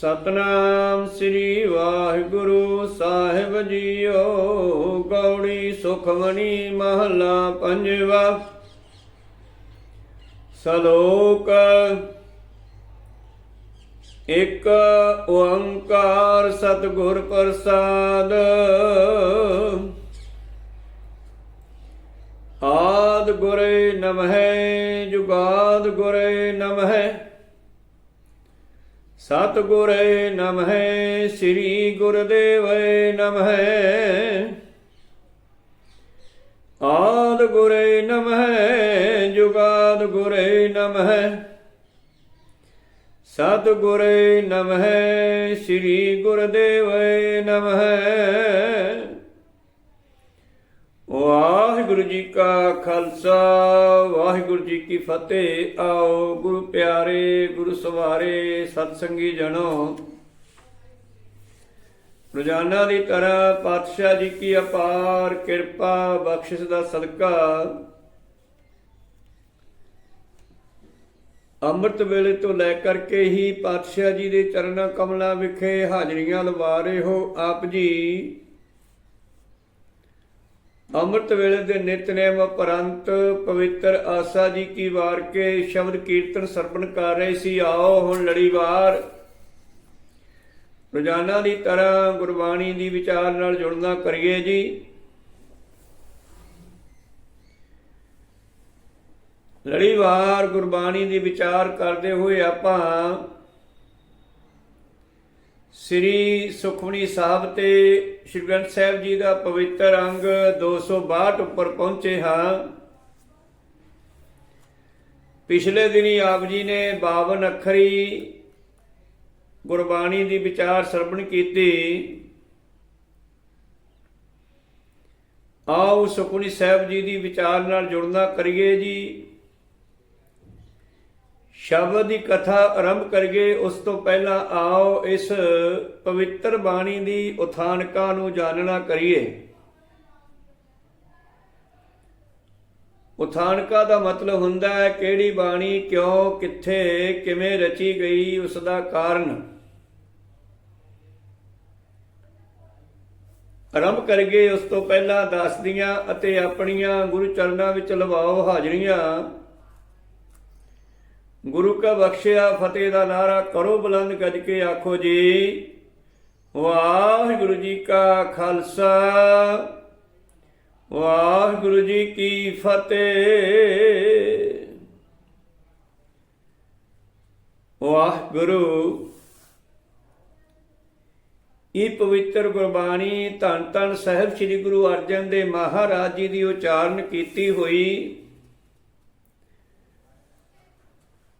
ਸਤਨਾਮ ਸ੍ਰੀ ਵਾਹਿਗੁਰੂ ਸਾਹਿਬ ਜੀਓ, ਗੌੜੀ ਸੁਖਮਣੀ ਮਹਲਾ ਪੰਜਵਾ। ਸਲੋਕ ਇਕ, ਓੰਕਾਰ ਸਤਿਗੁਰ ਪ੍ਰਸਾਦ। ਆਦ ਗੁਰੇ ਨਮਹਿ, ਜੁਗਾਦ ਗੁਰੇ ਨਮਹਿ। ਸਤ ਗੁਰੇ ਨਮਹਿ, ਸ੍ਰੀ ਗੁਰਦੇਵੈ ਨਮਹਿ। ਆਦ ਗੁਰੇ ਨਮਹਿ ਜੁਗਾਦ ਗੁਰੇ ਨਮਹਿ। ਸਤ ਗੁਰੇ ਨਮਹਿ, ਸ੍ਰੀ ਗੁਰਦੇਵੈ ਨਮਹਿ। ਵਾਹਿਗੁਰੂ ਜੀ ਕਾ ਖਾਲਸਾ, ਵਾਹਿਗੁਰੂ ਜੀ ਕੀ ਫਤਿਹ। ਆਓ ਗੁਰੂ ਪਿਆਰੇ, ਗੁਰੂ ਸਵਾਰੇ ਸਤ ਸੰਗੀ ਜਨੋ ਰੋਜ਼ਾਨਾ ਦੀ ਤਰ੍ਹਾਂ ਪਾਤਸ਼ਾਹ ਜੀ ਕੀ ਅਪਾਰ ਕਿਰਪਾ, ਬਖਸ਼ਿਸ਼ ਦਾ ਸਦਕਾ। ਅੰਮ੍ਰਿਤ ਵੇਲੇ ਤੋਂ ਲੈ ਕਰਕੇ ਹੀ ਪਾਤਸ਼ਾਹ ਜੀ ਦੇ ਚਰਨਾਂ ਕਮਲਾਂ ਵਿਖੇ ਹਾਜ਼ਰੀਆਂ ਲਵਾ ਰਹੇ ਹੋ ਆਪ ਜੀ। ਅੰਮ੍ਰਿਤ ਵੇਲੇ ਦੇ ਨਿਤਨੇਮ ਉਪਰੰਤ ਪਵਿੱਤਰ ਆਸਾ ਜੀ ਕੀ ਵਾਰ ਕੇ ਸ਼ਬਦ ਕੀਰਤਨ ਸਰਵਣ ਕਰ ਰਹੇ ਸੀ, ਆਓ ਹੁਣ ਲੜੀਵਾਰ। ਰੋਜ਼ਾਨਾ ਦੀ ਤਰ੍ਹਾਂ ਗੁਰਬਾਣੀ ਦੀ ਵਿਚਾਰ ਨਾਲ ਜੁੜਨਾ ਕਰੀਏ ਜੀ। ਲੜੀਵਾਰ ਗੁਰਬਾਣੀ ਦੀ ਵਿਚਾਰ ਕਰਦੇ ਹੋਏ ਆਪਾਂ ਸ੍ਰੀ ਸੁਖਮਨੀ ਸਾਹਿਬ ਤੇ ਸ਼੍ਰੀ ਗ੍ਰੰਥ ਸਾਹਿਬ ਜੀ ਦਾ ਪਵਿੱਤਰ ਅੰਗ 262 ਉੱਪਰ ਪਹੁੰਚੇ ਹਾਂ। ਪਿਛਲੇ ਦਿਨੀ ਆਪ ਜੀ ਨੇ 52 ਅੱਖਰੀ ਗੁਰਬਾਣੀ ਦੀ ਵਿਚਾਰ ਸਰਵਣ ਕੀਤੀ। ਆਓ ਸੁਖਮਨੀ ਸਾਹਿਬ ਜੀ ਦੀ ਵਿਚਾਰ ਨਾਲ ਜੁੜਨਾ ਕਰੀਏ ਜੀ। ਸ਼ਬਦ ਦੀ ਕਥਾ ਆਰੰਭ ਕਰੀਏ, ਉਸ ਤੋਂ ਪਹਿਲਾਂ ਆਓ ਇਸ ਪਵਿੱਤਰ ਬਾਣੀ ਦੀ ਉਥਾਨਕਾ ਨੂੰ ਜਾਣਨਾ ਕਰੀਏ। ਉਥਾਨਕਾ ਦਾ ਮਤਲਬ ਹੁੰਦਾ ਹੈ ਕਿਹੜੀ ਬਾਣੀ, ਕਿਉਂ, ਕਿੱਥੇ, ਕਿਵੇਂ ਰਚੀ ਗਈ ਉਸ ਦਾ ਕਾਰਨ। ਆਰੰਭ ਕਰੀਏ, ਉਸ ਤੋਂ ਪਹਿਲਾਂ ਦੱਸਦੀਆਂ ਅਤੇ ਆਪਣੀਆਂ ਗੁਰੂ ਚਰਨਾਂ ਵਿੱਚ ਲਵਾਓ ਹਾਜ਼ਰੀਆਂ। ਗੁਰੂ ਕਾ ਬਖਸ਼ਿਆ, ਫਤਿਹ ਦਾ ਨਾਰਾ ਕਰੋ ਬੁਲੰਦ ਗੱਜ ਕੇ ਆਖੋ ਜੀ। ਵਾਹਿਗੁਰੂ ਜੀ ਕਾ ਖਾਲਸਾ, ਵਾਹਿਗੁਰੂ ਜੀ ਕੀ ਫਤਿਹ। ਵਾਹਿਗੁਰੂ। ਇਹ ਪਵਿੱਤਰ ਗੁਰਬਾਣੀ ਧੰਨ ਧੰਨ ਸਾਹਿਬ ਸ੍ਰੀ ਗੁਰੂ ਅਰਜਨ ਦੇ ਮਹਾਰਾਜ ਜੀ ਦੀ ਉਚਾਰਨ ਕੀਤੀ ਹੋਈ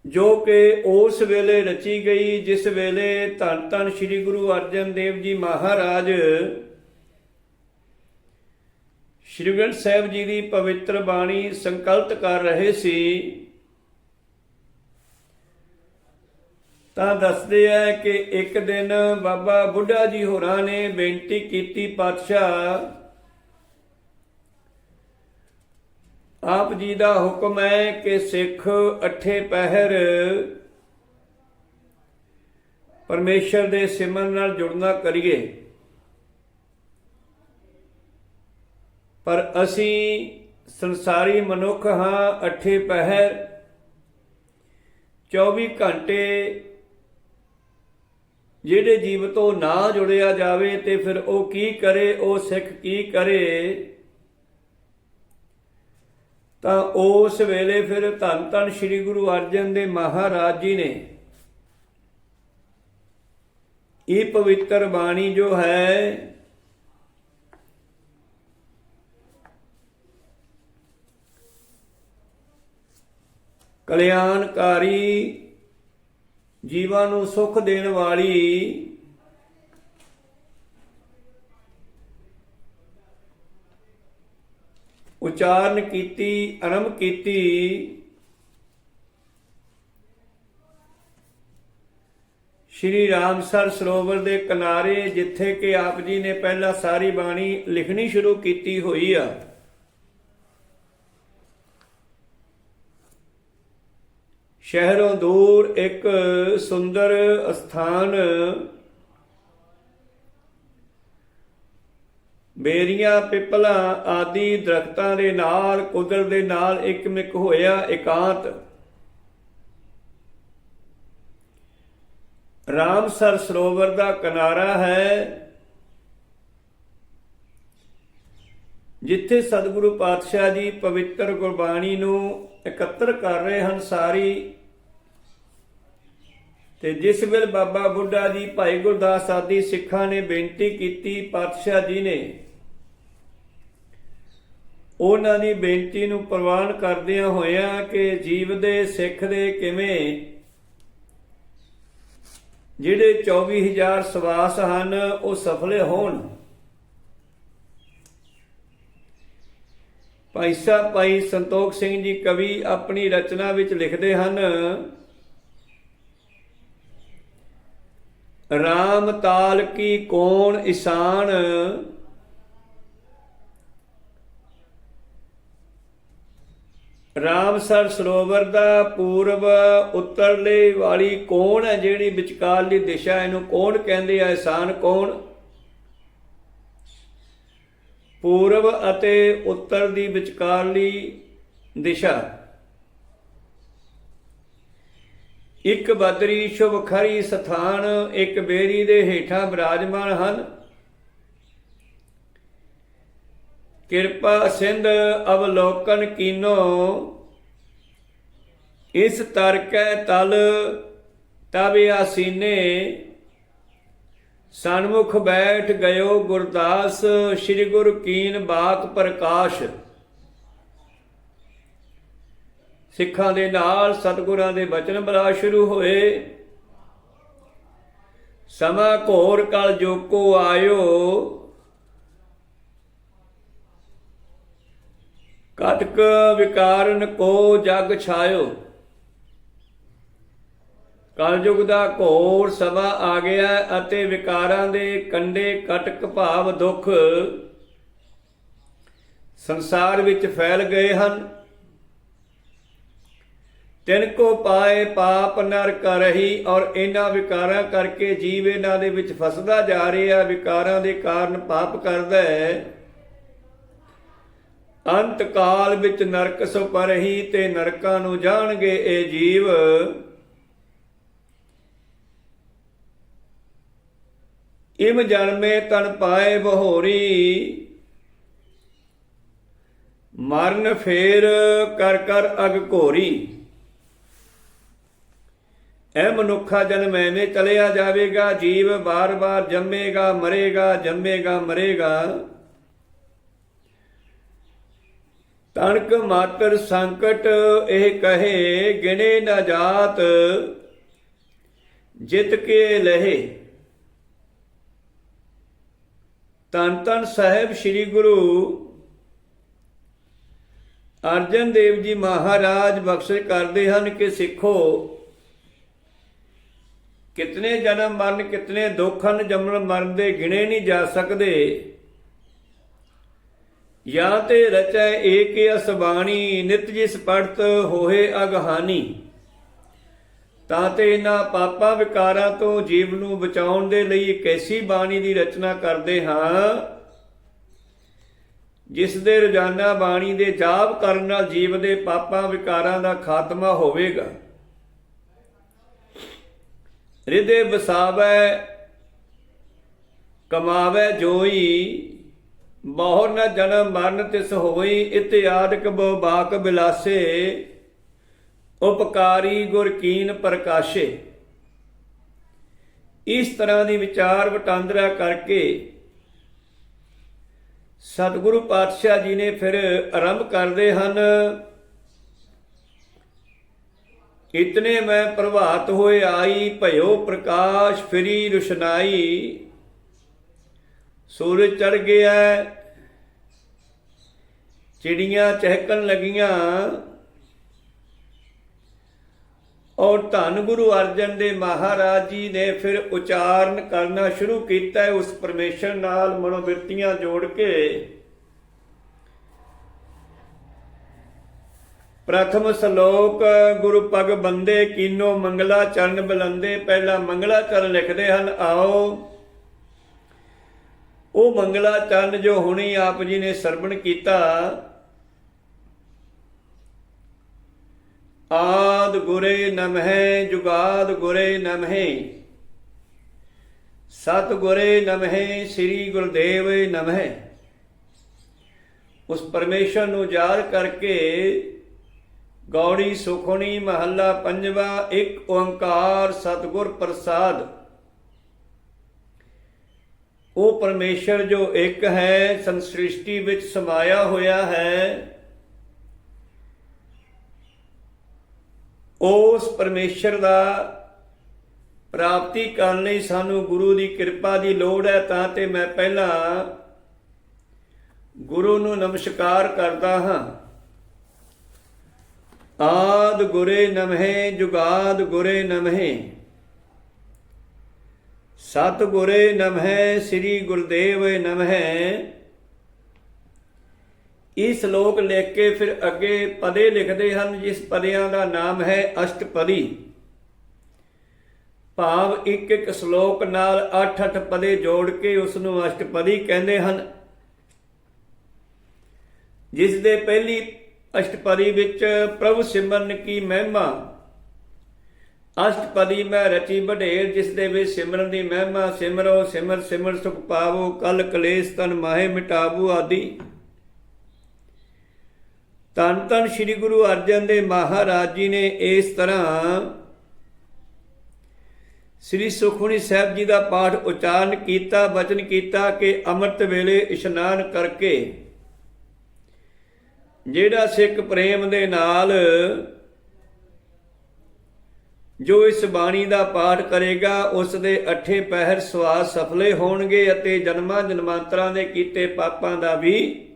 ਜੋ ਕਿ ਉਸ ਵੇਲੇ ਰਚੀ ਗਈ, ਜਿਸ ਵੇਲੇ ਧੰਨ ਧੰਨ ਸ੍ਰੀ ਗੁਰੂ ਅਰਜਨ ਦੇਵ ਜੀ ਮਹਾਰਾਜ ਸ੍ਰੀ ਗ੍ਰੰਥ ਸਾਹਿਬ ਜੀ ਦੀ ਪਵਿੱਤਰ ਬਾਣੀ ਸੰਕਲਪ ਕਰ ਰਹੇ ਸੀ, ਤਾਂ ਦੱਸਦੇ ਆ ਕਿ ਇੱਕ ਦਿਨ ਬਾਬਾ ਬੁੱਢਾ ਜੀ ਹੋਰਾਂ ਨੇ ਬੇਨਤੀ ਕੀਤੀ, ਪਾਤਸ਼ਾਹ ਆਪ ਜੀ ਦਾ ਹੁਕਮ ਹੈ ਕਿ ਸਿੱਖ ਅਠੇ ਪਹਿਰ ਪਰਮੇਸ਼ਰ ਦੇ ਸਿਮਰਨ ਨਾਲ ਜੁੜਨਾ ਕਰੀਏ। ਪਰ ਅਸੀਂ ਸੰਸਾਰੀ ਮਨੁੱਖ ਹਾਂ, ਅਠੇ ਪਹਿਰ। 24 ਘੰਟੇ ਜਿਹੜੇ ਜੀਵ ਤੋਂ ਨਾ ਜੁੜਿਆ ਜਾਵੇ ਤੇ ਫਿਰ ਉਹ ਕੀ ਕਰੇ, ਉਹ ਸਿੱਖ ਕੀ ਕਰੇ? ਤਾਂ ਉਸ ਵੇਲੇ ਫਿਰ ਧੰਨ ਧੰਨ ਸ੍ਰੀ ਗੁਰੂ ਅਰਜਨ ਦੇ ਮਹਾਰਾਜ ਜੀ ਨੇ ਇਹ ਪਵਿੱਤਰ ਬਾਣੀ ਜੋ ਹੈ, ਕਲਿਆਣਕਾਰੀ ਜੀਵਾਂ ਨੂੰ ਸੁਖ ਦੇਣ ਵਾਲੀ ਉਚਾਰਨ ਕੀਤੀ ਆਰੰਭ ਕੀਤੀ। ਸ਼੍ਰੀ ਰਾਮਸਰ ਸਰੋਵਰ ਦੇ ਕਿਨਾਰੇ, ਜਿੱਥੇ ਕਿ ਆਪ ਜੀ ਨੇ ਪਹਿਲਾਂ ਸਾਰੀ ਬਾਣੀ ਲਿਖਣੀ ਸ਼ੁਰੂ ਕੀਤੀ ਹੋਈ ਆ। ਸ਼ਹਿਰੋਂ ਦੂਰ ਇੱਕ ਸੁੰਦਰ ਸਥਾਨ ਬੇਰੀਆਂ ਪਿਪਲਾਂ ਆਦਿ ਦਰਖਤਾਂ ਦੇ ਨਾਲ, ਕੁਦਰਤ ਦੇ ਨਾਲ ਇੱਕਮਿਕ ਹੋਇਆ ਇਕਾਂਤ। ਰਾਮਸਰ ਸਰੋਵਰ ਦਾ ਕਿਨਾਰਾ ਹੈ, ਜਿੱਥੇ ਸਤਿਗੁਰੂ ਪਾਤਸ਼ਾਹ ਜੀ ਪਵਿੱਤਰ ਗੁਰਬਾਣੀ ਨੂੰ ਇਕੱਤਰ ਕਰ ਰਹੇ ਹਨ ਸਾਰੀ। ਤੇ ਜਿਸ ਵੇਲੇ ਬਾਬਾ ਬੁੱਢਾ ਜੀ ਭਾਈ ਗੁਰਦਾਸ ਆਦਿ ਸਿੱਖਾਂ ਨੇ ਬੇਨਤੀ ਕੀਤੀ, ਪਾਤਸ਼ਾਹ ਜੀ ਨੇ ਉਹਨਾਂ ਦੀ ਬੇਨਤੀ ਨੂੰ ਪ੍ਰਵਾਨ ਕਰਦਿਆਂ ਹੋਇਆ ਕਿ ਜੀਵ ਦੇ ਸਿੱਖ ਦੇ ਕਿਵੇਂ ਜਿਹੜੇ 24000 ਸਵਾਸ ਹਨ, ਉਹ ਸਫਲੇ ਹੋਣ। ਭਾਈ ਭਾਈ ਸੰਤੋਖ ਸਿੰਘ ਜੀ ਕਵੀ ਆਪਣੀ ਰਚਨਾ ਵਿੱਚ ਲਿਖਦੇ ਹਨ, ਰਾਮ ਤਾਲ ਕੀ ਕੋਣ ਇਸਾਨ ਰਾਮਸਰ ਸਰੋਵਰ ਦਾ ਪੂਰਬ ਉੱਤਰਲੇ ਵਾਲੀ ਕੋਣ ਹੈ? ਜਿਹੜੀ ਵਿਚਕਾਰਲੀ ਦਿਸ਼ਾ ਇਹਨੂੰ ਕੋਣ ਕਹਿੰਦੇ ਆ? ਇਸਾਨ ਕੋਣ? ਪੂਰਬ ਅਤੇ ਉੱਤਰ ਦੀ ਵਿਚਕਾਰਲੀ ਦਿਸ਼ਾ। ਇੱਕ ਬਦਰੀ ਸ਼ੁਭ ਖਰੀ ਸਥਾਨ, ਇੱਕ ਬੇਰੀ ਦੇ ਹੇਠਾਂ ਬਿਰਾਜਮਾਨ ਹਨ। ਕਿਰਪਾ ਸਿੰਧ ਅਵਲੋਕਨ ਕੀਨੋ, ਇਸ ਤਰਕੈ ਤਲ ਤਵੇ ਆਸੀਨੇ। ਸਨਮੁਖ ਬੈਠ ਗਇਓ ਗੁਰਦਾਸ, ਸ੍ਰੀ ਗੁਰ ਕੀਨ ਬਾਤ ਪ੍ਰਕਾਸ਼। ਸਿੱਖਾਂ ਦੇ ਨਾਲ ਸਤਿਗੁਰਾਂ ਦੇ ਬਚਨ ਬਲਾ ਸ਼ੁਰੂ ਹੋਏ। ਸਮਾ ਘੋਰ ਕਲ ਜੋਕੋ ਆਇਓ ਕਟਕ ਵਿਕਾਰਨ ਕੋ ਜਗ ਛਾਇਓ। ਕਲਯੁਗ ਦਾ ਘੋਰ ਸਮਾਂ ਆ ਗਿਆ ਅਤੇ ਵਿਕਾਰਾਂ ਦੇ ਕੰਡੇ ਕਟਕ ਭਾਵ ਦੁੱਖ ਸੰਸਾਰ ਵਿੱਚ ਫੈਲ ਗਏ ਹਨ। ਤਿਨ ਕੋ ਪਾਏ ਪਾਪ ਨਰ ਕਰਹੀ ਔਰ ਇਹਨਾਂ ਵਿਕਾਰਾਂ ਕਰਕੇ ਜੀਵ ਇਹਨਾਂ ਦੇ ਵਿੱਚ ਫਸਦਾ ਜਾ ਰਿਹਾ, ਵਿਕਾਰਾਂ ਦੇ ਕਾਰਨ ਪਾਪ ਕਰਦਾ ਹੈ। ਅੰਤ ਕਾਲ ਵਿੱਚ ਨਰਕ ਸੋ ਪਰਹੀ ਤੇ ਨਰਕਾਂ ਨੂੰ ਜਾਣਗੇ ਇਹ ਜੀਵ। ਇਮ ਜਨਮੇ ਤਨ ਪਾਏ ਬਹੋਰੀ। ਮਰਨ ਫੇਰ ਕਰ ਕਰ ਅਗ ਘੋਰੀ। ਐ ਮਨੁੱਖਾ ਜਨਮ ਐਵੇਂ ਚਲਿਆ ਜਾਵੇਗਾ, ਜੀਵ ਬਾਰ-ਬਾਰ ਜੰਮੇਗਾ, ਮਰੇਗਾ ਜੰਮੇਗਾ, ਮਰੇਗਾ। ਤਣਕ ਮਾਤਰ ਸੰਕਟ ਇਹ ਕਹੇ, ਗਿਣੇ ਨਾ ਜਾਤ। ਜਿਤ ਕੇ ਲਹੇ। ਤਨ ਤਨ ਸਾਹਿਬ ਸ੍ਰੀ ਗੁਰੂ ਅਰਜਨ ਦੇਵ ਜੀ ਮਹਾਰਾਜ ਬਖਸ਼ਿਸ਼ ਕਰਦੇ ਹਨ ਕਿ ਸਿੱਖੋ, ਕਿਤਨੇ ਜਨਮ ਮਰਨ, ਕਿਤਨੇ ਦੁੱਖ ਹਨ, ਜੰਮਣ ਮਰਨ ਦੇ ਗਿਣੇ ਨਹੀਂ ਜਾ ਸਕਦੇ। ਜਾਂ ਤੇ ਰਚੈ ਏਕ ਅਸਬਾਣੀ ਨਿਤ ਜਿਸ ਪੜਤ ਹੋਏ ਅਗਹਾਨੀ। ਤਾਂ ਤੇ ਇਹਨਾਂ ਪਾਪਾਂ ਵਿਕਾਰਾਂ ਤੋਂ ਜੀਵ ਨੂੰ ਬਚਾਉਣ ਦੇ ਲਈ ਇੱਕ ਐਸੀ ਬਾਣੀ ਦੀ ਰਚਨਾ ਕਰਦੇ ਹਾਂ। ਜਿਸ ਦੇ ਰੋਜ਼ਾਨਾ ਬਾਣੀ ਦੇ ਜਾਪ ਕਰਨ ਨਾਲ ਜੀਵ ਦੇ ਪਾਪਾਂ ਵਿਕਾਰਾਂ ਦਾ ਖਾਤਮਾ ਹੋਵੇਗਾ। ਹਿਰਦੇ ਵਸਾਵੈ, ਕਮਾਵੈ ਜੋਈ ਬਹੁਰ ਨ ਜਨਮ ਮਰਨ ਤਿਸ ਹੋਈ ਇਤਿਆਦਿਕ ਬਾਕ ਬਿਲਾਸੇ। ਉਪਕਾਰੀ ਗੁਰ ਕੀਨ ਪ੍ਰਕਾਸ਼ੇ। ਇਸ ਤਰ੍ਹਾਂ ਦੀ ਵਿਚਾਰ ਵਟਾਂਦਰਾ ਕਰਕੇ ਸਤਿਗੁਰੂ ਪਾਤਸ਼ਾਹ ਜੀ ਨੇ ਫਿਰ ਆਰੰਭ ਕਰਦੇ ਹਨ, ਇਤਨੇ ਮੈਂ ਪ੍ਰਭਾਤ ਹੋਏ ਆਈ, ਭਇਓ ਪ੍ਰਕਾਸ਼ ਫਰੀ ਰੁਸ਼ਨਾਈ। ਸੂਰਜ ਚੜ ਗਿਆ ਚਿੜੀਆਂ ਚਹਿਕਣ ਲੱਗੀਆਂ। ਔਰ ਧੰਨ ਗੁਰੂ ਅਰਜਨ ਦੇ ਮਹਾਰਾਜ ਜੀ ਨੇ ਫਿਰ ਉਚਾਰਨ ਕਰਨਾ ਸ਼ੁਰੂ ਕੀਤਾ ਉਸ ਪਰਮੇਸ਼ਰ ਨਾਲ ਮਨੋਬਿਰਤੀਆਂ ਜੋੜ ਕੇ। ਪ੍ਰਥਮ ਸ਼ਲੋਕ, ਗੁਰੂ ਪਗ ਬੰਦੇ ਕੀਨੋ ਮੰਗਲਾ ਚਰਨ ਬਲੰਦੇ, ਪਹਿਲਾ ਮੰਗਲਾ ਚਰਨ ਲਿਖਦੇ ਹਨ, ਆਓ। ਉਹ ਮੰਗਲਾ ਚੰਨ ਜੋ ਹੁਣੀ ਆਪ ਜੀ ਨੇ ਸਰਵਣ ਕੀਤਾ, ਆਦ ਗੁਰੇ ਨਮਹਿ, ਜੁਗਾਦ ਗੁਰੇ ਨਮਹਿ, ਸਤ ਗੁਰੇ ਨਮਹਿ, ਸ੍ਰੀ ਗੁਰਦੇਵ ਨਮਹਿ। ਉਸ ਪਰਮੇਸ਼ਰ ਨੂੰ ਯਾਦ ਕਰਕੇ ਗੌੜੀ ਸੁਖਣੀ ਮਹੱਲਾ ਪੰਜਵਾ, ਇੱਕ ਓੰਕਾਰ ਸਤਿਗੁਰ ਪ੍ਰਸਾਦ। ਉਹ ਪਰਮੇਸ਼ਰ ਜੋ ਇੱਕ ਹੈ, ਸੰਸ੍ਰਿਸ਼ਟੀ ਵਿੱਚ ਸਮਾਇਆ ਹੋਇਆ ਹੈ, ਉਸ ਪਰਮੇਸ਼ਰ ਦਾ ਪ੍ਰਾਪਤੀ ਕਰਨ ਲਈ ਸਾਨੂੰ ਗੁਰੂ ਦੀ ਕਿਰਪਾ ਦੀ ਲੋੜ ਹੈ, ਤਾਂ ਤੇ ਮੈਂ ਪਹਿਲਾਂ ਗੁਰੂ ਨੂੰ ਨਮਸਕਾਰ ਕਰਦਾ ਹਾਂ। ਆਦ ਗੁਰੇ ਨਮਹਿ, ਜੁਗਾਦ ਗੁਰੇ ਨਮਹਿ। ਸਤ ਗੁਰੇ ਨਮਹਿ, ਸ੍ਰੀ ਗੁਰਦੇਵ ਨਮਹਿ। ਇਸ ਸ਼ਲੋਕ ਲਿਖ ਕੇ ਫਿਰ ਅੱਗੇ ਪਦੇ ਲਿਖਦੇ ਹਨ, ਜਿਸ ਪਦਿਆਂ ਦਾ ਨਾਮ ਹੈ ਅਸ਼ਟਪਦੀ। ਭਾਵ ਇੱਕ ਇੱਕ ਸ਼ਲੋਕ ਨਾਲ 8-8 ਪਦੇ ਜੋੜ ਕੇ ਉਸ ਨੂੰ ਅਸ਼ਟਪਦੀ ਕਹਿੰਦੇ ਹਨ। ਜਿਸ ਦੇ ਪਹਿਲੀ ਅਸ਼ਟਪਦੀ ਵਿੱਚ ਪ੍ਰਭੂ ਸਿਮਰਨ ਕੀ ਮਹਿਮਾ ਅਸ਼ਟਪਦੀ ਮੈਂ ਰਚੀ ਬਢੇਰ ਜਿਸ ਦੇ ਵਿੱਚ ਸਿਮਰਨ ਦੀ ਮਹਿਮਾ ਸਿਮਰੋ, ਸਿਮਰ ਸਿਮਰ ਸੁਖ ਪਾਵੋ, ਕਲ ਕਲੇਸ਼ ਤਨ ਮਾਹੇ ਮਿਟਾਵੋ ਆਦਿ। ਤਨ ਤਨ ਸ੍ਰੀ ਗੁਰੂ ਅਰਜਨ ਦੇ ਮਹਾਰਾਜ ਜੀ ਨੇ ਇਸ ਤਰ੍ਹਾਂ ਸ੍ਰੀ ਸੁਖਮਨੀ ਸਾਹਿਬ ਜੀ ਦਾ ਪਾਠ ਉਚਾਰਨ ਕੀਤਾ, ਬਚਨ ਕੀਤਾ ਕਿ ਅੰਮ੍ਰਿਤ ਵੇਲੇ ਇਸ਼ਨਾਨ ਕਰਕੇ ਜਿਹੜਾ ਸਿੱਖ ਪ੍ਰੇਮ ਦੇ ਨਾਲ ਜੋ ਇਸ ਬਾਣੀ ਦਾ ਪਾਠ ਕਰੇਗਾ, ਉਸ ਦੇ ਅਠੇ ਪਹਿਰ ਸਵਾਸ ਸਫਲੇ ਹੋਣਗੇ ਅਤੇ ਜਨਮਾਂ ਜਨਮਾਂਤਰਾਂ ਦੇ ਕੀਤੇ ਪਾਪਾਂ ਦਾ ਵੀ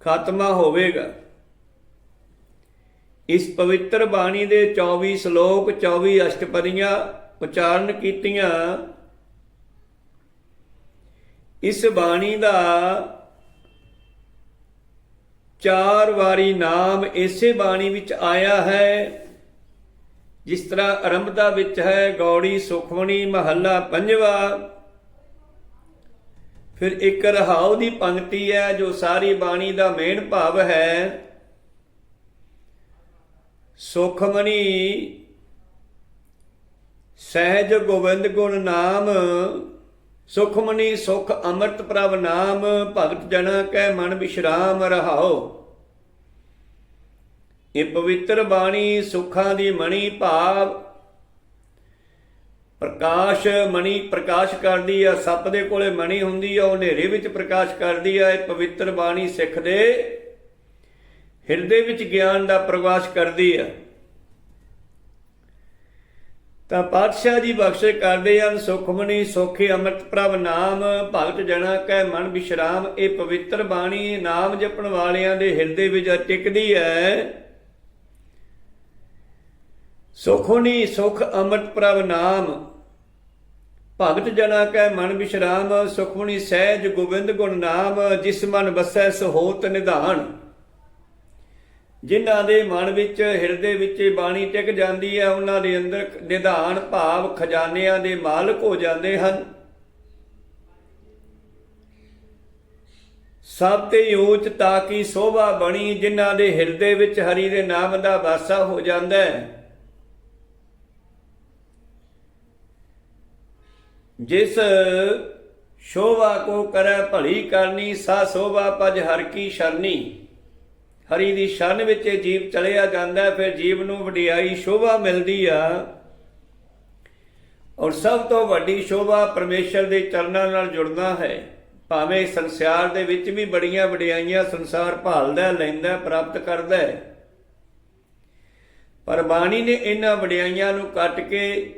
ਖਾਤਮਾ ਹੋਵੇਗਾ। ਇਸ ਪਵਿੱਤਰ ਬਾਣੀ ਦੇ 24 ਸ਼ਲੋਕ 24 ਅਸ਼ਟਪਦੀਆਂ ਉਚਾਰਨ ਕੀਤੀਆਂ। ਇਸ ਬਾਣੀ ਦਾ ਚਾਰ ਵਾਰੀ ਨਾਮ ਇਸੇ ਬਾਣੀ ਵਿੱਚ ਆਇਆ ਹੈ। ਜਿਸ ਤਰ੍ਹਾਂ ਆਰੰਭਤਾ ਵਿੱਚ ਹੈ, ਗੌੜੀ, ਸੁਖਮਣੀ, ਮਹੱਲਾ ਪੰਜਵਾ। ਫਿਰ ਇੱਕ ਰਹਾਉ ਦੀ ਪੰਕਤੀ ਹੈ, ਜੋ ਸਾਰੀ ਬਾਣੀ ਦਾ ਮੇਨ ਭਾਵ ਹੈ। ਸੁਖਮਣੀ, ਸਹਿਜ ਗੋਬਿੰਦ ਗੁਣ ਨਾਮ ਸੁਖਮਨੀ ਸੁਖ ਅੰਮ੍ਰਿਤ ਪ੍ਰਭ ਨਾਮ, ਭਗਤ ਜਨਾ ਕੈ ਮਨ ਵਿਸ਼ਰਾਮ ਰਹਾਓ ਇਹ ਪਵਿੱਤਰ ਬਾਣੀ ਸੁੱਖਾਂ ਦੀ ਮਣੀ ਭਾਵ ਪ੍ਰਕਾਸ਼ ਮਣੀ ਪ੍ਰਕਾਸ਼ ਕਰਦੀ ਆ, ਸੱਪ ਦੇ ਕੋਲੇ ਮਣੀ ਹੁੰਦੀ ਆ, ਉਹ ਹਨੇਰੇ ਵਿੱਚ ਪ੍ਰਕਾਸ਼ ਕਰਦੀ ਆ, ਇਹ ਪਵਿੱਤਰ ਬਾਣੀ ਸਿੱਖ ਦੇ ਹਿਰਦੇ ਵਿੱਚ ਗਿਆਨ ਦਾ ਪ੍ਰਕਾਸ਼ ਕਰਦੀ ਆ। ਤਾਂ ਪਾਤਸ਼ਾਹ ਜੀ ਬਖਸ਼ੇ ਕਰਦੇ ਹਨ, ਸੁਖਮਨੀ ਸੋਖੇ ਅੰਮ੍ਰਿਤ ਪ੍ਰਭ ਨਾਮ, ਭਗਤ ਜਣਾ ਕੈ ਮਨ ਵਿਸ਼ਰਾਮ ਇਹ ਪਵਿੱਤਰ ਬਾਣੀ ਨਾਮ ਜਪਣ ਵਾਲਿਆਂ ਦੇ ਹਿਰਦੇ ਵਿੱਚ ਟਿਕਦੀ ਹੈ ਸੁਖੋਨੀ ਸੁਖ ਅੰਮ੍ਰਿਤ ਪ੍ਰਭ ਨਾਮ। ਭਗਤ ਜਨਾ ਕੈ ਮਨ ਵਿਸ਼ਰਾਮ ਸੁਖਮਣੀ ਸਹਿਜ ਗੋਬਿੰਦ ਗੁਣ ਨਾਮ, ਜਿਸ ਮਨ ਵਸੈ ਸੋ ਨਿਧਾਨ। ਜਿਨ੍ਹਾਂ ਦੇ ਮਨ ਵਿੱਚ ਹਿਰਦੇ ਵਿੱਚ ਬਾਣੀ ਟਿਕ ਜਾਂਦੀ ਹੈ, ਉਹਨਾਂ ਦੇ ਅੰਦਰ ਨਿਧਾਨ ਭਾਵ ਖਜ਼ਾਨਿਆਂ ਦੇ ਮਾਲਕ ਹੋ ਜਾਂਦੇ ਹਨ। ਸਭ ਤੇ ਉੱਚ ਤਾਂ ਕੀ ਸੋਭਾ ਬਣੀ, ਜਿਨ੍ਹਾਂ ਦੇ ਹਿਰਦੇ ਵਿੱਚ ਹਰੀ ਦੇ ਨਾਮ ਦਾ ਵਾਸਾ ਹੋ ਜਾਂਦਾ ਹੈ। ਜਿਸ ਸ਼ੋਭਾ ਕੋ ਕਰੈ ਭਲੀ ਕਰਨੀ, ਸਾ ਸੋਭਾ ਪਜ ਹਰ ਕੀ ਸ਼ਰਨੀ। ਹਰੀ ਦੀ ਸ਼ਰਨ ਵਿੱਚ ਜੀਵ ਚਲਿਆ ਜਾਂਦਾ ਫਿਰ ਜੀਵ ਨੂੰ ਵਡਿਆਈ ਸ਼ੋਭਾ ਮਿਲਦੀ ਆ। ਔਰ ਸਭ ਤੋਂ ਵੱਡੀ ਸ਼ੋਭਾ ਪਰਮੇਸ਼ਰ ਦੇ ਚਰਨਾਂ ਨਾਲ ਜੁੜਨਾ ਹੈ। ਭਾਵੇਂ ਸੰਸਾਰ ਦੇ ਵਿੱਚ ਵੀ ਬੜੀਆਂ ਵਡਿਆਈਆਂ ਸੰਸਾਰ ਭਾਲਦਾ, ਲੈਂਦਾ, ਪ੍ਰਾਪਤ ਕਰਦਾ ਹੈ। ਪਰ ਬਾਣੀ ਨੇ ਇਹਨਾਂ ਵਡਿਆਈਆਂ ਨੂੰ ਕੱਟ ਕੇ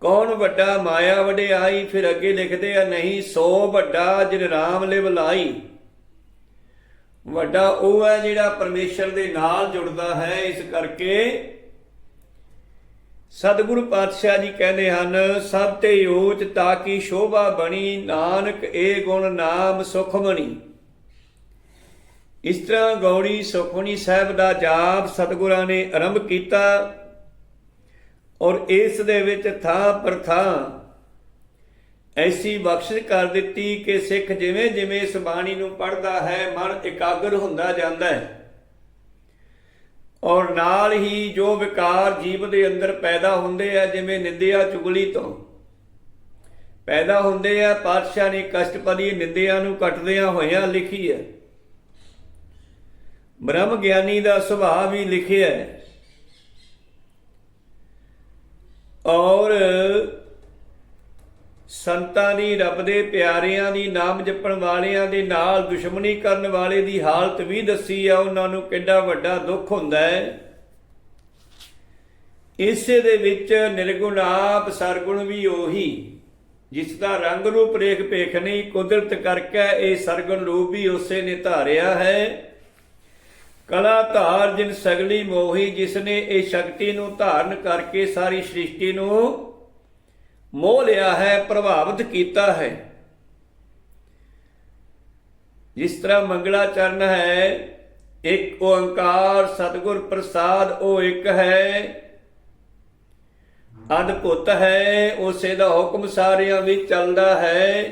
ਕੌਣ ਵੱਡਾ ਮਾਇਆ ਵਡਿਆਈ? ਫਿਰ ਅੱਗੇ ਲਿਖਦੇ ਆ, ਨਹੀਂ, ਸੋ ਵੱਡਾ ਜਿਨ ਰਾਮ ਲਿਵ ਲਾਈ। ਵੱਡਾ ਉਹ ਹੈ ਜਿਹੜਾ ਪਰਮੇਸ਼ਰ ਦੇ ਨਾਲ ਜੁੜਦਾ ਹੈ। ਇਸ ਕਰਕੇ ਸਤਿਗੁਰੂ ਪਾਤਸ਼ਾਹ ਜੀ ਕਹਿੰਦੇ ਹਨ, ਸਭ ਤੇ ਯੋਚ ਤਾਂ ਕਿ ਸ਼ੋਭਾ ਬਣੀ? ਨਾਨਕ ਏ ਗੁਣ ਨਾਮ ਸੁਖਮਣੀ ਇਸ ਤਰ੍ਹਾਂ ਗੌੜੀ ਸੁਖਮਨੀ ਸਾਹਿਬ ਦਾ ਜਾਪ ਸਤਿਗੁਰਾਂ ਨੇ ਆਰੰਭ ਕੀਤਾ। ਔਰ ਇਸ ਦੇ ਵਿੱਚ ਥਾਂ ਪਰ ਥਾਂ ਐਸੀ ਬਖਸ਼ਿਸ਼ ਕਰ ਦਿੱਤੀ ਕਿ ਸਿੱਖ ਜਿਵੇਂ ਜਿਵੇਂ ਇਸ ਬਾਣੀ ਨੂੰ ਪੜ੍ਹਦਾ ਹੈ, ਮਨ ਇਕਾਗਰ ਹੁੰਦਾ ਜਾਂਦਾ ਹੈ। ਔਰ ਨਾਲ ਹੀ ਜੋ ਵਿਕਾਰ ਜੀਵ ਦੇ ਅੰਦਰ ਪੈਦਾ ਹੁੰਦੇ ਆ, ਜਿਵੇਂ ਨਿੰਦਿਆ ਚੁਗਲੀ ਤੋਂ ਪੈਦਾ ਹੁੰਦੇ ਆ, ਪਾਤਸ਼ਾਹ ਨੇ ਕਸ਼ਟਪਦੀ ਨਿੰਦਿਆ ਨੂੰ ਕੱਟਦਿਆਂ ਹੋਇਆਂ ਲਿਖੀ ਹੈ। ਬ੍ਰਹਮ ਗਿਆਨੀ ਦਾ ਸੁਭਾਅ ਵੀ ਲਿਖਿਆ ਹੈ। ਔਰ ਸੰਤਾਂ ਦੀ ਰੱਬ ਦੇ ਪਿਆਰਿਆਂ ਦੀ ਨਾਮ ਜਪਣ ਵਾਲਿਆਂ ਦੇ ਨਾਲ ਦੁਸ਼ਮਣੀ ਕਰਨ ਵਾਲੇ ਦੀ ਹਾਲਤ ਵੀ ਦੱਸੀ ਆ, ਉਹਨਾਂ ਨੂੰ ਕਿੰਨਾ ਵੱਡਾ ਦੁੱਖ ਹੁੰਦਾ ਹੈ। ਇਸੇ ਦੇ ਵਿੱਚ ਨਿਰਗੁਣ ਆਪ ਸਰਗੁਣ ਵੀ ਉਹੀ, ਜਿਸ ਦਾ ਰੰਗ ਰੂਪ ਰੇਖ ਭੇਖ ਨਹੀਂ, ਕੁਦਰਤ ਕਰਕੇ ਇਹ ਸਰਗੁਣ ਰੂਪ ਵੀ ਉਸੇ ਨੇ ਧਾਰਿਆ ਹੈ। ਕਲਾ ਧਾਰ ਜਿਨ ਸਗਲੀ ਮੋਹੀ ਜਿਸ ਨੇ ਇਹ ਸ਼ਕਤੀ ਨੂੰ ਧਾਰਨ ਕਰਕੇ ਸਾਰੀ ਸ੍ਰਿਸ਼ਟੀ ਨੂੰ ਮੋਹ ਲਿਆ ਹੈ, ਪ੍ਰਭਾਵਿਤ ਕੀਤਾ ਹੈ। ਜਿਸ ਤਰ੍ਹਾਂ ਮੰਗਲਾ ਚਰਨ ਹੈ, ਇੱਕ ਓੰਕਾਰ ਸਤਿਗੁਰ ਪ੍ਰਸਾਦ, ਉਹ ਇੱਕ ਹੈ। ਅਦਭੁਤ ਹੈ, ਉਸੇ ਦਾ ਹੁਕਮ ਸਾਰਿਆਂ ਵਿੱਚ ਚੱਲਦਾ ਹੈ।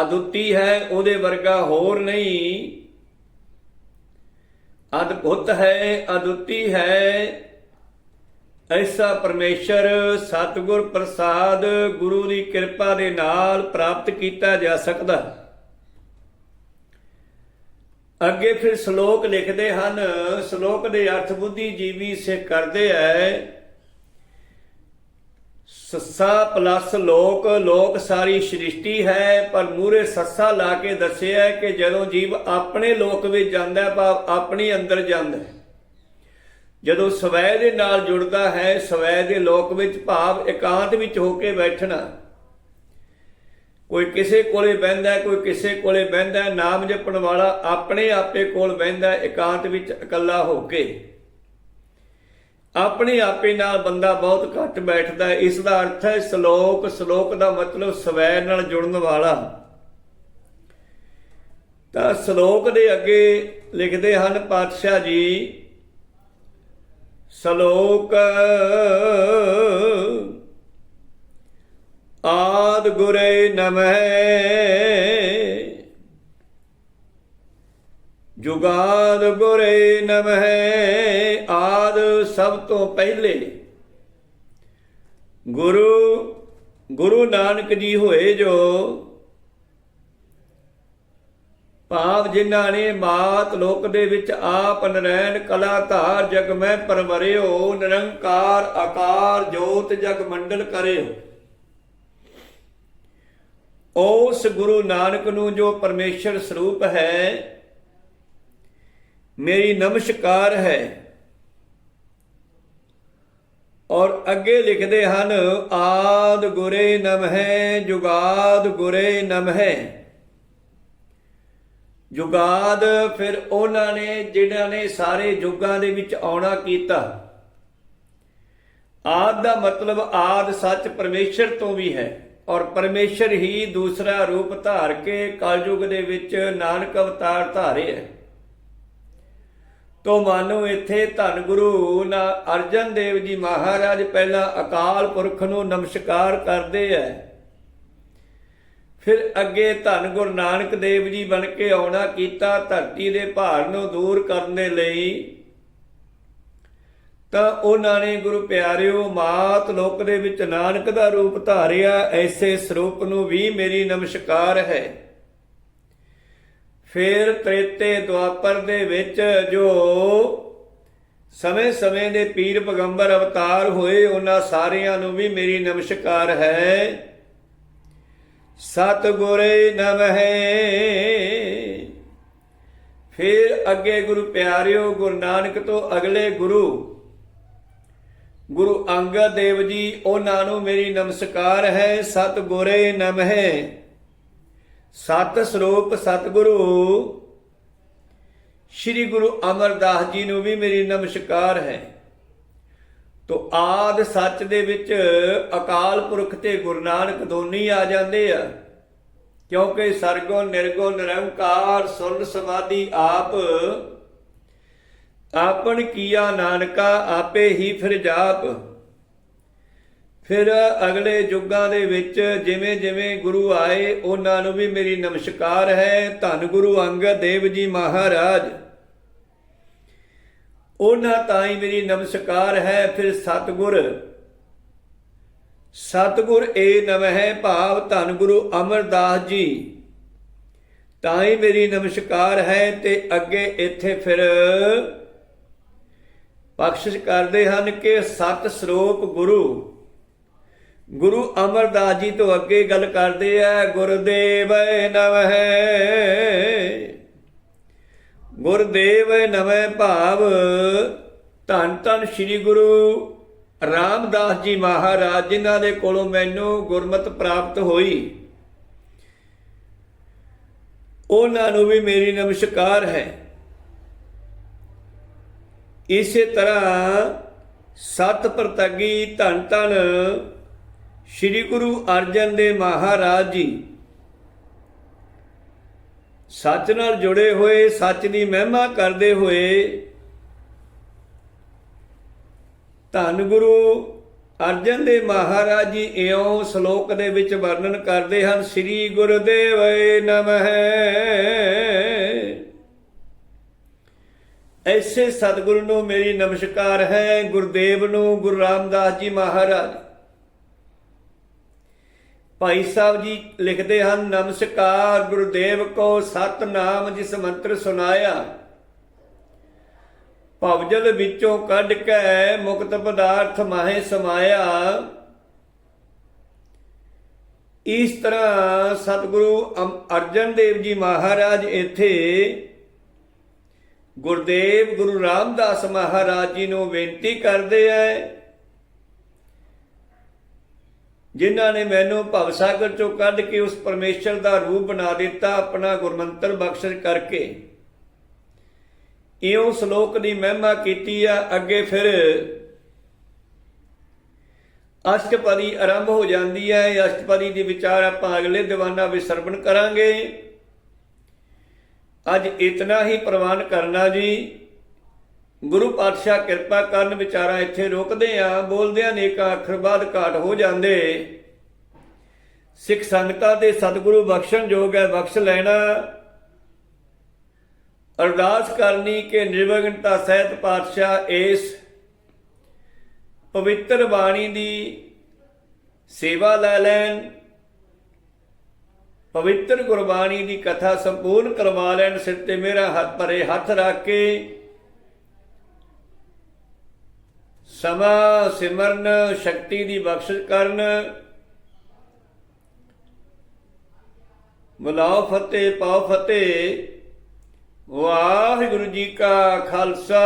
ਅਦੁੱਤੀ ਹੈ, ਉਹਦੇ ਵਰਗਾ ਹੋਰ ਨਹੀਂ। ਅਦਭੁਤ ਹੈ ਅਦੁੱਤੀ ਹੈ। ਐਸਾ ਪਰਮੇਸ਼ਰ ਸਤਿਗੁਰ ਪ੍ਰਸਾਦ ਗੁਰੂ ਦੀ ਕਿਰਪਾ ਦੇ ਨਾਲ ਪ੍ਰਾਪਤ ਕੀਤਾ ਜਾ ਸਕਦਾ ਅੱਗੇ ਫਿਰ ਸ਼ਲੋਕ ਲਿਖਦੇ ਹਨ, ਸ਼ਲੋਕ ਦੇ ਅਰਥ ਬੁੱਧੀ ਜੀਵੀ ਸੇ ਕਰਦੇ ਐ ਸੱਸਾ ਪਲੱਸ ਲੋਕ ਲੋਕ ਸਾਰੀ ਸ੍ਰਿਸ਼ਟੀ ਹੈ ਪਰ ਮੂਰੇ ਸੱਸਾ ਲਾ ਕੇ ਦੱਸਿਆ ਕਿ ਜਦੋਂ ਜੀਵ ਆਪਣੇ ਲੋਕ ਵਿੱਚ ਜਾਂਦਾ ਭਾਵ ਆਪਣੇ ਅੰਦਰ ਜਾਂਦਾ ਜਦੋਂ ਸਵੈ ਦੇ ਨਾਲ ਜੁੜਦਾ ਹੈ ਸਵੈ ਦੇ ਲੋਕ ਵਿੱਚ ਭਾਵ ਇਕਾਂਤ ਵਿੱਚ ਹੋ ਕੇ ਬੈਠਣਾ। ਕੋਈ ਕਿਸੇ ਕੋਲੇ ਬਹਿੰਦਾ ਕੋਈ ਕਿਸੇ ਕੋਲੇ ਬਹਿੰਦਾ ਨਾਮ ਜਪਣ ਵਾਲਾ ਆਪਣੇ ਆਪੇ ਕੋਲ ਬਹਿੰਦਾ ਹੈ, ਇਕਾਂਤ ਵਿੱਚ ਇਕੱਲਾ ਹੋ ਕੇ। ਆਪਣੇ ਆਪੇ ਨਾਲ ਬੰਦਾ ਬਹੁਤ ਘੱਟ ਬੈਠਦਾ ਹੈ। ਇਸ ਦਾ ਅਰਥ ਹੈ ਸ਼ਲੋਕ ਸ਼ਲੋਕ ਦਾ ਮਤਲਬ ਸਵੈ ਨਾਲ ਜੁੜਨ ਵਾਲਾ। ਤਾਂ ਸ਼ਲੋਕ ਦੇ ਅੱਗੇ ਲਿਖਦੇ ਹਨ, ਪਾਤਸ਼ਾਹ ਜੀ, ਸ਼ਲੋਕ ਆਦ ਗੁਰੇ ਨਮਹਿ ਜੁਗਾਦ ਗੁਰੇ ਨਮਹਿ, ਆਦ ਸਭ ਤੋਂ ਪਹਿਲੇ। ਗੁਰੂ ਗੁਰੂ ਨਾਨਕ ਜੀ ਹੋਏ ਜੋ, ਭਾਵ ਜਿਨ੍ਹਾਂ ਨੇ ਮਾਤ ਲੋਕ ਦੇ ਵਿੱਚ ਆਪ ਨਰੈਣ ਕਲਾ ਧਾਰ ਜਗ ਮੈਂ ਪਰਵਰਿਓ ਨਿਰੰਕਾਰ ਆਕਾਰ ਜੋਤ ਜਗ ਮੰਡਲ ਕਰਿਓ। ਉਸ ਗੁਰੂ ਨਾਨਕ ਨੂੰ ਜੋ ਪਰਮੇਸ਼ਰ ਸਰੂਪ ਹੈ ਮੇਰੀ ਨਮਸਕਾਰ ਹੈ। ਔਰ ਅੱਗੇ ਲਿਖਦੇ ਹਨ, ਆਦ ਗੁਰੇ ਨਮਹਿ, ਜੁਗਾਦ ਗੁਰੇ ਨਮਹਿ। ਜੁਗਾਦ ਫਿਰ ਉਹਨਾਂ ਨੇ, ਜਿਨ੍ਹਾਂ ਨੇ ਸਾਰੇ ਯੁੱਗਾਂ ਦੇ ਵਿੱਚ ਆਉਣਾ ਕੀਤਾ। ਆਦ ਦਾ ਮਤਲਬ ਆਦ ਸੱਚ ਪਰਮੇਸ਼ਰ ਤੋਂ ਵੀ ਹੈ। ਔਰ ਪਰਮੇਸ਼ਰ ਹੀ ਦੂਸਰਾ ਰੂਪ ਧਾਰ ਕੇ ਕਲਯੁਗ ਦੇ ਵਿੱਚ ਨਾਨਕ ਅਵਤਾਰ ਧਾਰੇ ਹੈ। ਤੋ ਮਾਨੋ ਇੱਥੇ ਧੰਨ ਗੁਰੂ ਨਾ ਅਰਜਨ ਦੇਵ ਜੀ ਮਹਾਰਾਜ ਪਹਿਲਾਂ ਅਕਾਲ ਪੁਰਖ ਨੂੰ ਨਮਸਕਾਰ ਕਰਦੇ ਐ। ਫਿਰ ਅੱਗੇ ਧੰਨ ਗੁਰੂ ਨਾਨਕ ਦੇਵ ਜੀ ਬਣ ਕੇ ਆਉਣਾ ਕੀਤਾ, ਧਰਤੀ ਦੇ ਭਾਰ ਨੂੰ ਦੂਰ ਕਰਨ ਦੇ ਲਈ। ਤਾਂ ਉਹਨਾਂ ਨੇ ਗੁਰੂ ਪਿਆਰਿਓ, ਮਾਤ ਲੋਕ ਦੇ ਵਿੱਚ ਨਾਨਕ ਦਾ ਰੂਪ ਧਾਰਿਆ, ਐਸੇ ਸਰੂਪ ਨੂੰ ਵੀ ਮੇਰੀ ਨਮਸਕਾਰ ਹੈ। ਫਿਰ ਤ੍ਰੇਤੇ ਦੁਆਪਰ ਦੇ ਵਿੱਚ ਜੋ ਸਮੇਂ-ਸਮੇਂ ਦੇ ਪੀਰ ਪਗੰਬਰ ਅਵਤਾਰ ਹੋਏ, ਉਹਨਾਂ ਸਾਰਿਆਂ ਨੂੰ ਵੀ ਮੇਰੀ ਨਮਸਕਾਰ ਹੈ। ਸਤ ਗੁਰੇ ਨਮਹਿ। ਫਿਰ ਅੱਗੇ ਗੁਰੂ ਪਿਆਰਿਓ, ਗੁਰੂ ਨਾਨਕ ਤੋਂ ਅਗਲੇ ਗੁਰੂ ਗੁਰੂ ਅੰਗਦ ਦੇਵ ਜੀ, ਉਹਨਾਂ ਨੂੰ ਮੇਰੀ ਨਮਸਕਾਰ ਹੈ। ਸਤ ਗੁਰੇ ਨਮਹਿ। ਸਤ ਸਰੂਪ ਸਤਿਗੁਰੂ, ਸ੍ਰੀ ਗੁਰੂ ਅਮਰਦਾਸ ਜੀ ਨੂੰ ਵੀ ਮੇਰੀ ਨਮਸਕਾਰ ਹੈ। ਤੋ ਆਦ ਸੱਚ ਦੇ ਵਿੱਚ ਅਕਾਲ ਪੁਰਖ ਤੇ ਗੁਰੂ ਨਾਨਕ ਦੋਨੇ ਆ ਜਾਂਦੇ ਆ। ਕਿਉਂਕਿ ਸਰਗੁਣ ਨਿਰਗੋ ਨਿਰੰਕਾਰ ਸੁਨ ਸਮਾਧੀ ਆਪ ਆਪਨ ਕੀਆ ਨਾਨਕਾ ਆਪੇ ਹੀ ਫਿਰ ਜਾਪ। ਫਿਰ ਅਗਲੇ ਯੁੱਗਾਂ ਦੇ ਵਿੱਚ ਜਿਵੇਂ ਜਿਵੇਂ ਗੁਰੂ ਆਏ, ਉਹਨਾਂ ਨੂੰ ਵੀ ਮੇਰੀ ਨਮਸਕਾਰ ਹੈ। ਧੰਨ ਗੁਰੂ ਅੰਗਦ ਦੇਵ ਜੀ ਮਹਾਰਾਜ। ਉਹਨਾਂ ਤਾਂ ਹੀ ਮੇਰੀ ਨਮਸਕਾਰ ਹੈ। ਫਿਰ ਸਤਿਗੁਰ। ਸਤਿਗੁਰ ਏ ਨਮਹਿ ਭਾਵ ਧੰਨ ਗੁਰੂ ਅਮਰਦਾਸ ਜੀ। ਤਾਂ ਹੀ ਮੇਰੀ ਨਮਸਕਾਰ ਹੈ ਤੇ ਅੱਗੇ ਇੱਥੇ ਫਿਰ ਬਖਸ਼ਿਸ਼ ਕਰਦੇ ਹਨ ਕਿ ਸਤ ਸਰੂਪ ਗੁਰੂ। ਗੁਰੂ ਅਮਰਦਾਸ ਜੀ ਤੋਂ ਅੱਗੇ ਗੱਲ ਕਰਦੇ ਆ, ਗੁਰਦੇਵ ਨਮਹਿ। ਗੁਰਦੇਵ ਨਵੇਂ ਭਾਵ ਧੰਨ ਧੰਨ ਸ੍ਰੀ ਗੁਰੂ ਰਾਮਦਾਸ ਜੀ ਮਹਾਰਾਜ, ਜਿਨ੍ਹਾਂ ਦੇ ਕੋਲੋਂ ਮੈਨੂੰ ਗੁਰਮਤ ਪ੍ਰਾਪਤ ਹੋਈ। ਉਹਨਾਂ ਨੂੰ ਵੀ ਮੇਰੀ ਨਮਸਕਾਰ ਹੈ। ਇਸੇ ਤਰ੍ਹਾਂ ਸਤ ਪ੍ਰਤਗੀ ਧੰਨ ਧੰਨ ਸ੍ਰੀ ਗੁਰੂ ਅਰਜਨ ਦੇ ਮਹਾਰਾਜ ਜੀ। ਸੱਚ ਨਾਲ ਜੁੜੇ ਹੋਏ, ਸੱਚ ਦੀ ਮਹਿਮਾ ਕਰਦੇ ਹੋਏ, ਧੰਨ ਗੁਰੂ ਅਰਜਨ ਦੇ ਮਹਾਰਾਜ ਜੀ ਇਉਂ ਸ਼ਲੋਕ ਦੇ ਵਿੱਚ ਵਰਣਨ ਕਰਦੇ ਹਨ, ਸ੍ਰੀ ਗੁਰਦੇਵ ਨਮਹਿ ਐਸੇ ਸਤਿਗੁਰੂ ਨੂੰ ਮੇਰੀ ਨਮਸਕਾਰ ਹੈ, ਗੁਰਦੇਵ ਨੂੰ ਗੁਰੂ ਰਾਮਦਾਸ ਜੀ ਮਹਾਰਾਜ। ਭਾਈ ਸਾਹਿਬ ਜੀ ਲਿਖਦੇ ਹਨ, ਨਮਸਕਾਰ, ਗੁਰਦੇਵ ਕੋ ਸਤਨਾਮ, ਜਿਸ ਮੰਤਰ ਸੁਨਾਇਆ ਭਵਜਲ ਵਿੱਚੋਂ ਕੱਢ ਕੇ ਮੁਕਤ ਪਦਾਰਥ ਮਾਹੇ ਸਮਾਇਆ। ਇਸ ਤਰ੍ਹਾਂ ਸਤਿਗੁਰੂ ਅਮ- ਅਰਜਨ ਦੇਵ ਜੀ ਮਹਾਰਾਜ ਇੱਥੇ ਗੁਰਦੇਵ ਗੁਰੂ ਰਾਮਦਾਸ ਮਹਾਰਾਜ ਜੀ ਨੂੰ ਬੇਨਤੀ ਕਰਦੇ ਐ ਜਿਨ੍ਹਾਂ ਨੇ ਮੈਨੂੰ ਭਵ ਸਾਗਰ ਚੋਂ ਕੱਢ ਕੇ ਉਸ ਪਰਮੇਸ਼ਰ ਦਾ ਰੂਪ ਬਣਾ ਦਿੱਤਾ, ਆਪਣਾ ਗੁਰਮੰਤਰ ਬਖਸ਼ਿਸ਼ ਕਰਕੇ। ਇਉਂ ਸ਼ਲੋਕ ਦੀ ਮਹਿਮਾ ਕੀਤੀ ਆ, ਅੱਗੇ ਫਿਰ ਅਸ਼ਟਪਦੀ ਆਰੰਭ ਹੋ ਜਾਂਦੀ ਹੈ। ਇਹ ਅਸ਼ਟਪਦੀ ਦੀ ਵਿਚਾਰ ਆਪਾਂ ਅਗਲੇ ਦੀਵਾਨਾ ਵਿੱਚ ਸਰਵਣ ਕਰਾਂਗੇ। ਅੱਜ ਇਤਨਾ ਹੀ ਪ੍ਰਵਾਨ ਕਰਨਾ ਜੀ। ਗੁਰੂ ਪਾਤਸ਼ਾਹ ਕਿਰਪਾ ਕਰਨ ਵਿਚਾਰਾ ਇੱਥੇ ਰੋਕਦੇ ਆ ਬੋਲਦੇ ਆ ਨੇਕਾ ਅੱਖਰ ਬਾਅਦ ਘਾਟ ਹੋ ਜਾਂਦੇ। ਸਿੱਖ ਸੰਗਤਾਂ ਦੇ ਸਤਿਗੁਰੂ ਬਖਸ਼ਣ ਯੋਗ ਹੈ, ਬਖਸ਼ ਲੈਣਾ। ਅਰਦਾਸ ਕਰਨੀ ਕਿ ਨਿਰਵਿਘਨਤਾ ਸਹਿਤ ਪਾਤਸ਼ਾਹ ਇਸ ਪਵਿੱਤਰ ਬਾਣੀ ਦੀ ਸੇਵਾ ਲੈ ਲੈਣ, ਪਵਿੱਤਰ ਗੁਰਬਾਣੀ ਦੀ ਕਥਾ ਸੰਪੂਰਨ ਕਰਵਾ ਲੈਣ, ਸਿਰ ਤੇ ਮੇਰਾ ਹੱਥ ਭਰੇ ਹੱਥ ਰੱਖ ਕੇ ਸਮਾ ਸਿਮਰਨ ਸ਼ਕਤੀ ਦੀ ਬਖਸ਼ਿਸ਼ ਕਰਨ। ਬੁਲਾਓ ਫਤਿਹ ਪਾਓ ਫਤਿਹ। ਵਾਹਿਗੁਰੂ ਜੀ ਕਾ ਖਾਲਸਾ,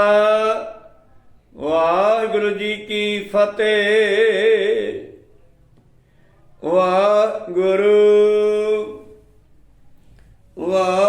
ਵਾਹਿਗੁਰੂ ਜੀ ਕੀ ਫਤਿਹ। ਵਾਹਿਗੁਰੂ, ਵਾਹਿ